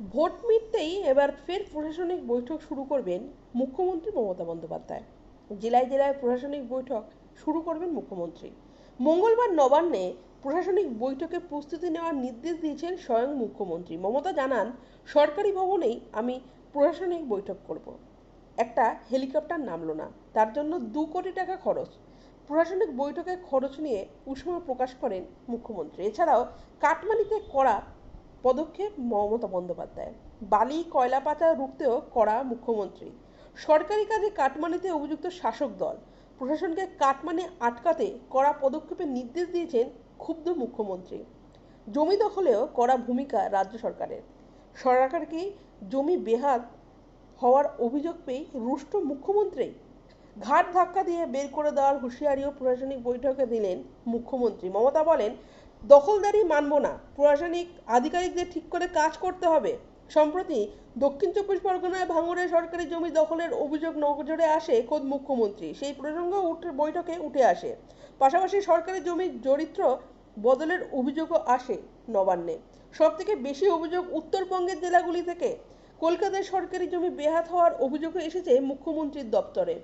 Vote মিটতেই এবার ফের প্রশাসনিক বৈঠক শুরু করবেন মুখ্যমন্ত্রী মমতা বন্দ্যোপাধ্যায়। জেলায় জেলায় প্রশাসনিক বৈঠক শুরু করবেন মুখ্যমন্ত্রী। মঙ্গলবার নবান্নে প্রশাসনিক বৈঠকে প্রস্তুতি নেওয়ার নির্দেশ দিয়েছেন স্বয়ং মুখ্যমন্ত্রী। মমতা জানান, সরকারি ভবনেই আমি প্রশাসনিক বৈঠক করব। একটা হেলিকপ্টার নামলো না, তার জন্য দু কোটি টাকা খরচ। প্রশাসনিক বৈঠকে খরচ নিয়ে উষ্মা প্রকাশ করেন মুখ্যমন্ত্রী। এছাড়াও কাটমানিতে করা পদক্ষেপ মমতা বন্দ্যোপাধ্যায়। বালি, কয়লা পাচার রুখতেও করা মুখ্যমন্ত্রী। সরকারি কাজে কাটমানিতে অভিযুক্ত শাসক দল। প্রশাসনকে কাটমানি আটকাতে কড়া পদক্ষেপের নির্দেশ দিয়েছেন ক্ষুব্ধ মুখ্যমন্ত্রী। জমি দখলেও কড়া ভূমিকা রাজ্য সরকারের। সরকারকে জমি বেহাত হওয়ার অভিযোগ পেয়ে রুষ্ট মুখ্যমন্ত্রী। ঘাট ধাক্কা দিয়ে বের করে দেওয়ার হুঁশিয়ারিও প্রশাসনিক বৈঠকে দিলেন মুখ্যমন্ত্রী। মমতা বলেন দখলদারি মানব না। প্রশাসনিক আধিকারিকদের ঠিক করে কাজ করতে হবে। সম্প্রতি দক্ষিণ চব্বিশ পরগনায় ভাঙড়ে সরকারি জমি দখলের অভিযোগ নজরে আসে খোদ মুখ্যমন্ত্রী। সেই প্রসঙ্গ উঠে, বৈঠকে উঠে আসে। পাশাপাশি সরকারি জমির চরিত্র বদলের অভিযোগও আসে নবান্নে। সবথেকে বেশি অভিযোগ উত্তরবঙ্গের জেলাগুলি থেকে। কলকাতায় সরকারি জমি বেহাত হওয়ার অভিযোগও এসেছে মুখ্যমন্ত্রীর দপ্তরে।